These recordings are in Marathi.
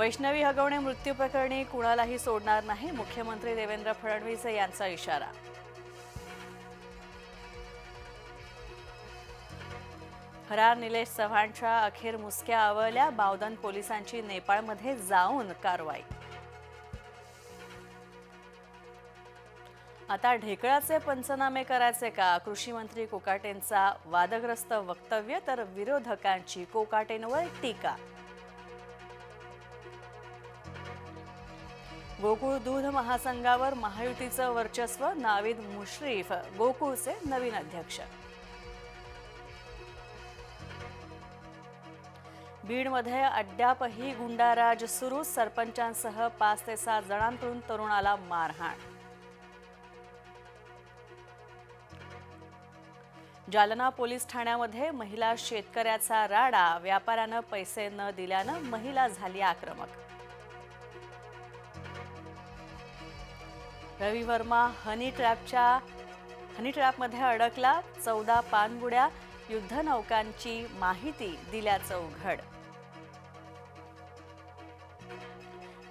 वैष्णवी हगवणे मृत्यू प्रकरणी कुणालाही सोडणार नाही मुख्यमंत्री देवेंद्र फडणवीस यांचा इशारा. फरार निलेश चव्हाणच्या अखेर मुसक्या आवळल्या बावधन पोलिसांची नेपाळमध्ये जाऊन कारवाई. आता ढेकळाचे पंचनामे करायचे का? कृषी मंत्री कोकाटेंचा वादग्रस्त वक्तव्य तर विरोधकांची कोकाटेंवर टीका. गोकुळ दूध महासंघावर महायुतीचं वर्चस्व नाविद मुश्रीफ गोकुळचे नवीन अध्यक्ष. बीडमध्ये अद्यापही गुंडाराज सुरू सरपंचांसह पाच ते सात जणांकडून तरुणाला मारहाण. जालना पोलीस ठाण्यामध्ये महिला शेतकऱ्याचा राडा व्यापाऱ्यानं पैसे न दिल्यानं महिला झाली आक्रमक. रवी वर्मा हनी ट्रॅपच्या हनी ट्रॅपमध्ये अडकला चौदा पानबुड्या युद्धनौकांची माहिती दिल्याचं उघड.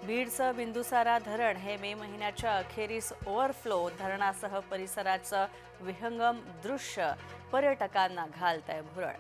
बीडचं बिंदुसारा धरण हे मे महिन्याच्या अखेरीस ओव्हरफ्लो धरणासह परिसराचं विहंगम दृश्य पर्यटकांना घालत आहे भुरळ.